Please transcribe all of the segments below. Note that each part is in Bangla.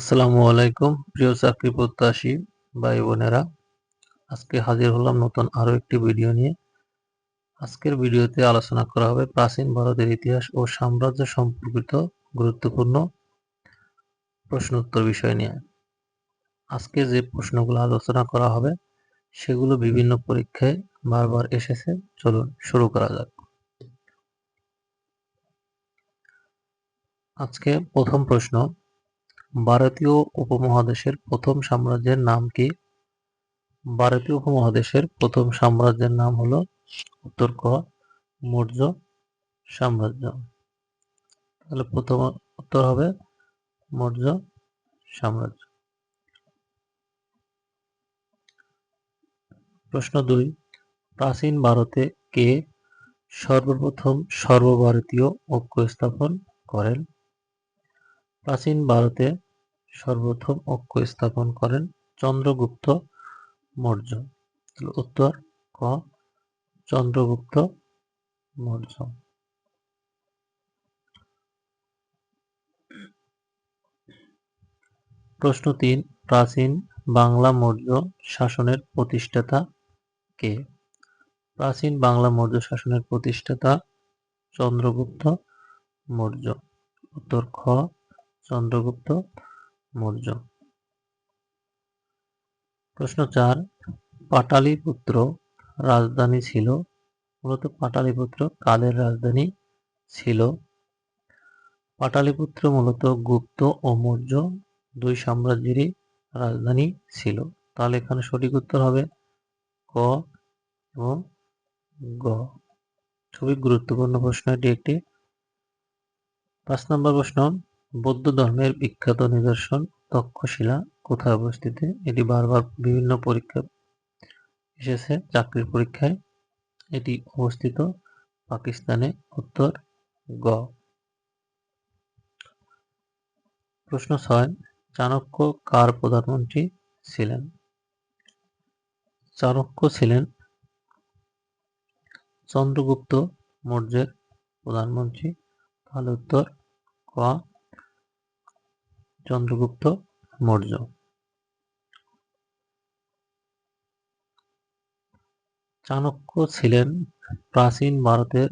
আসসালামু আলাইকুম, প্রিয় চাকরি প্রত্যাশী ভাই বোনেরা আজকে হাজির হলাম নতুন আরও একটি ভিডিও নিয়ে। আজকের ভিডিওতে আলোচনা করা হবে প্রাচীন ভারতের ইতিহাস ও সাম্রাজ্য সম্পর্কিত গুরুত্বপূর্ণ প্রশ্ন উত্তর বিষয় নিয়ে। আজকে যে প্রশ্নগুলো আলোচনা করা হবে, সেগুলো বিভিন্ন পরীক্ষায় বারবার এসেছে। চলুন শুরু করা যাক। আজকে প্রথম প্রশ্ন ভারতীয় উপমহাদেশের প্রথম সাম্রাজ্যের নাম কি? ভারতীয় উপমহাদেশের প্রথম সাম্রাজ্যের নাম হলো উত্তর ক মৌর্য সাম্রাজ্য। তাহলে প্রথম উত্তর হবে মৌর্য সাম্রাজ্য। প্রশ্ন দুই, প্রাচীন ভারতে কে সর্বপ্রথম সর্বভারতীয় ঐক্য স্থাপন করেন? প্রাচীন ভারতে সর্বপ্রথম অক্ষ স্থাপন করেন চন্দ্রগুপ্ত মৌর্য। উত্তর ক, চন্দ্রগুপ্ত মৌর্য। প্রশ্ন তিন, প্রাচীন বাংলা মৌর্য শাসনের প্রতিষ্ঠাতা কে? প্রাচীন বাংলা মৌর্য শাসনের প্রতিষ্ঠাতা চন্দ্রগুপ্ত মৌর্য। উত্তর খ চন্দ্রগুপ্ত মৌর্য। প্রশ্ন চার, পাটালিপুত্র রাজধানী ছিল? মূলত পাটালিপুত্র কালের রাজধানী ছিল। পাটালিপুত্র মূলত গুপ্ত ও মৌর্য দুই সাম্রাজ্যেরই রাজধানী ছিল। তাহলে এখানে সঠিক উত্তর হবে ক এবং গ। খুবই গুরুত্বপূর্ণ প্রশ্ন এটি একটি। পাঁচ নম্বর প্রশ্ন বৌদ্ধ ধর্মের বিখ্যাত নিদর্শন তক্ষশিলা কোথায় অবস্থিত? এটি বারবার বিভিন্ন পরীক্ষা এসেছে, চাকরির পরীক্ষায়। এটি অবস্থিত পাকিস্তানে, উত্তর গ। প্রশ্ন ছয়, চাণক্য কার প্রধানমন্ত্রী ছিলেন? চাণক্য ছিলেন চন্দ্রগুপ্ত মৌর্যের প্রধানমন্ত্রী। তাহলে উত্তর ক। চন্দ্রগুপ্ত মৌর্য। চাণক্য ছিলেন প্রাচীন ভারতের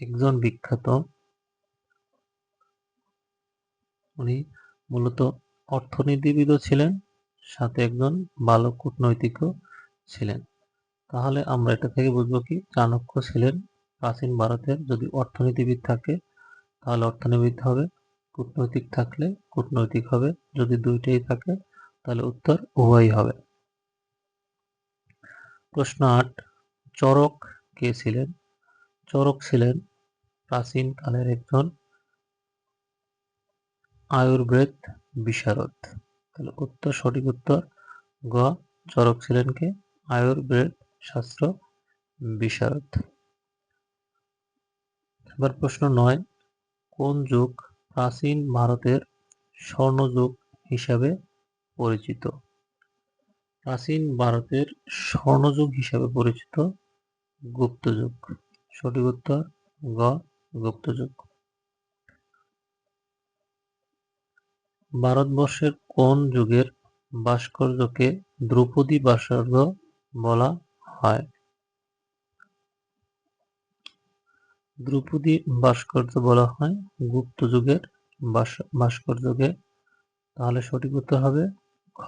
একজন বিখ্যাত। উনি মূলত অর্থনীতিবিদও ছিলেন, সাথে একজন ভালো কূটনৈতিকও ছিলেন। তাহলে আমরা এটা থেকে বুঝব কি, চাণক্য ছিলেন প্রাচীন ভারতের যদি অর্থনীতিবিদ থাকে, তাহলে অর্থনীতিবিদ হবে কূটনৈতিক থাকলে কূটনৈতিক হবে, যদি দুইটাই থাকে, তাহলে উত্তর উভয়ই হবে। প্রশ্ন আট, চরক কে ছিলেন? চরক ছিলেন প্রাচীন কালের একজন আয়ুর্বেদ বিশারদ। তাহলে উত্তর, সঠিক উত্তর, গ, চরক ছিলেন কে? আয়ুর্বেদ শাস্ত্র বিশারদ। এবার প্রশ্ন নয়, কোন যুগ প্রাচীন ভারতের স্বর্ণযুগ হিসাবে পরিচিত। প্রাচীন ভারতের স্বর্ণযুগ হিসাবে পরিচিত গুপ্তযুগ। সঠিক উত্তর গ, গুপ্তযুগ। ভারতবর্ষের কোন যুগের ভাস্কর্যকে দ্রৌপদী ভাস্কর্য বলা হয়? দ্রৌপদী ভাস্কর্য বলা হয়, গুপ্ত যুগের ভাস্কর্যকে তাহলে সঠিক উত্তর হবে খ,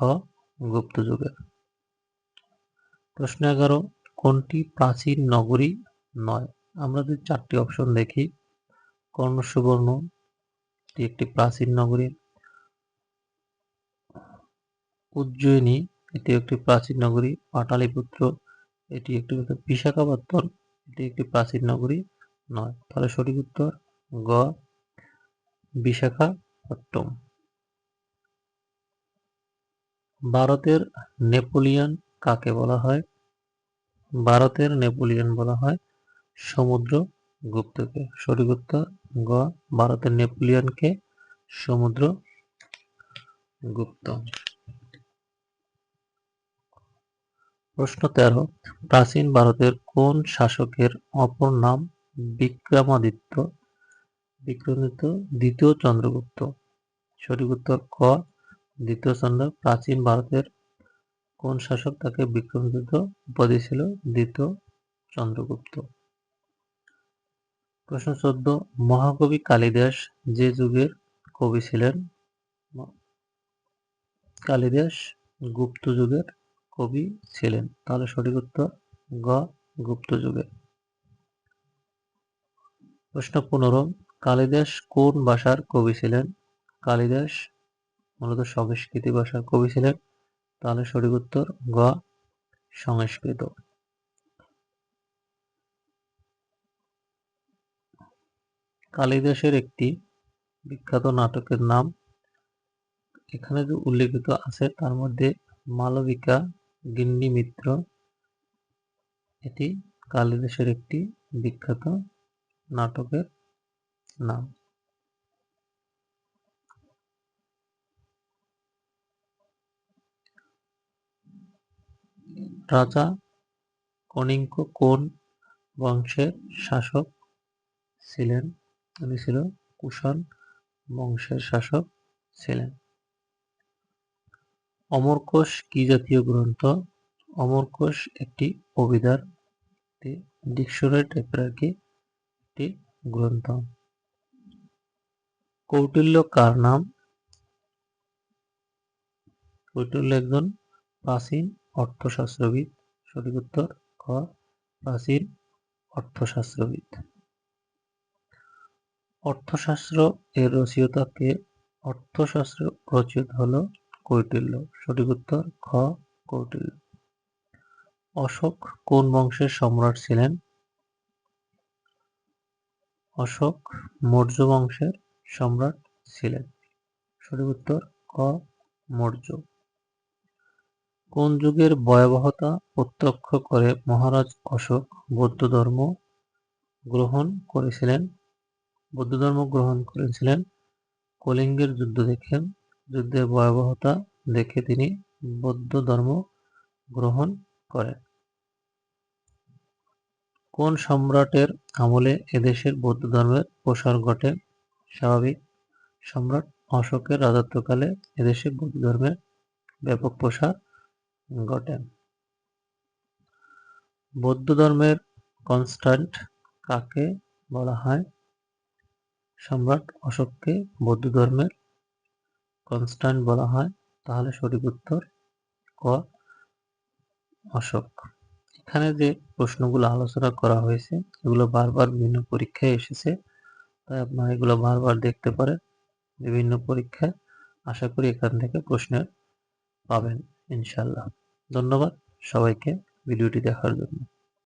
গুপ্ত যুগের। প্রশ্ন এগারো, কোনটি প্রাচীন নগরী নয়? আমরা যদি চারটি অপশন দেখি কর্ণ সুবর্ণ একটি প্রাচীন নগরী। উজ্জয়িনী, এটি একটি প্রাচীন নগরী। পাটালিপুত্র, এটি একটি বিশাখাপত্তন এটি একটি প্রাচীন নগরী। নয়। তাহলে সঠিক উত্তর গ বিশাখাপট্টম ভারতের নেপোলিয়ন কাকে বলা হয়? ভারতের নেপোলিয়ন বলা হয় সমুদ্র গুপ্তকে সঠিক উত্তর গ, ভারতের নেপোলিয়নকে সমুদ্র গুপ্ত প্রশ্ন তেরো, প্রাচীন ভারতের কোন শাসকের অপর নাম বিক্রমাদিত্য বিক্রমাদিত্য দ্বিতীয় চন্দ্রগুপ্ত। সঠিক উত্তর ক, দ্বিতীয় ছন্দ প্রাচীন ভারতের কোন শাসক তাকে বিক্রমযুদ্ধ উপাধি ছিল? দ্বিতীয় চন্দ্রগুপ্ত। প্রশ্ন চোদ্দ, মহাকবি কালিদাস যে যুগের কবি ছিলেন? কালিদাস গুপ্ত যুগের কবি ছিলেন। তাহলে সঠিক উত্তর গ, গুপ্ত যুগের। প্রশ্ন পনেরো, কালিদাস কোন ভাষার কবি ছিলেন? কালিদাস মূলত সংস্কৃতি ভাষার কবি ছিলেন। তাহলে সঠিক উত্তর গ, সংস্কৃত। কালিদাসের একটি বিখ্যাত নাটকের নাম এখানে যে উল্লেখিত আছে, তার মধ্যে মালবিকা গিন্নি মিত্র, এটি কালিদাসের একটি বিখ্যাত নাটকের নাম। রাজা কনিঙ্ক কোন বংশের শাসক ছিলেন? উনি ছিল কুষাণ বংশের শাসক ছিলেন। অমরকোষ কি জাতীয় গ্রন্থ? অমরকোষ একটি অভিধার। ডিকশনারি টাইপের আর কি। একটি গ্রন্থ। কৌটিল্য কার নাম? কৌটিল্য একজন প্রাচীন অর্থশাস্ত্রবিদ। সঠিক উত্তর খ প্রাচীন অর্থশাস্ত্রবিদ। অর্থশাস্ত্র এর রচয়িতাকে অর্থশাস্ত্র রচিত হল কৌটিল্য। সঠিক উত্তর, খ, কৌটিল্য। অশোক কোন বংশের সম্রাট ছিলেন? অশোক মৌর্য বংশের সম্রাট ছিলেন। সঠিক উত্তর, ক, মৌর্য। কোন যুগের ভয়াবহতা প্রত্যক্ষ করে মহারাজ অশোক বৌদ্ধ ধর্ম গ্রহণ করেছিলেন? বৌদ্ধ ধর্ম গ্রহণ করেছিলেন। কলিঙ্গের যুদ্ধ দেখেন। যুদ্ধের ভয়াবহতা দেখে তিনি বৌদ্ধ ধর্ম গ্রহণ করেন। কোন সম্রাটের আমলে এদেশের বৌদ্ধ ধর্মের প্রসার ঘটে? স্বাভাবিক। সম্রাট অশোকের রাজত্বকালে এদেশে বৌদ্ধ ধর্মের ব্যাপক প্রসার ঘটে। বৌদ্ধ ধর্মের কনস্ট্যান্ট কাকে বলা হয়? সম্রাট অশোককে বৌদ্ধ ধর্মের কনস্ট্যান্ট বলা হয়। তাহলে সঠিক উত্তর ক? অশোক। এখানে যে প্রশ্নগুলো আলোচনা করা হয়েছে, এগুলো বারবার বিভিন্ন পরীক্ষায় এসেছে। তাই আপনারা এগুলো বারবার দেখতে পারেন, বিভিন্ন পরীক্ষায়। আশা করি এখান থেকে প্রশ্নের পাবেন ইনশাল্লাহ ধন্যবাদ সবাইকে ভিডিওটি দেখার জন্য।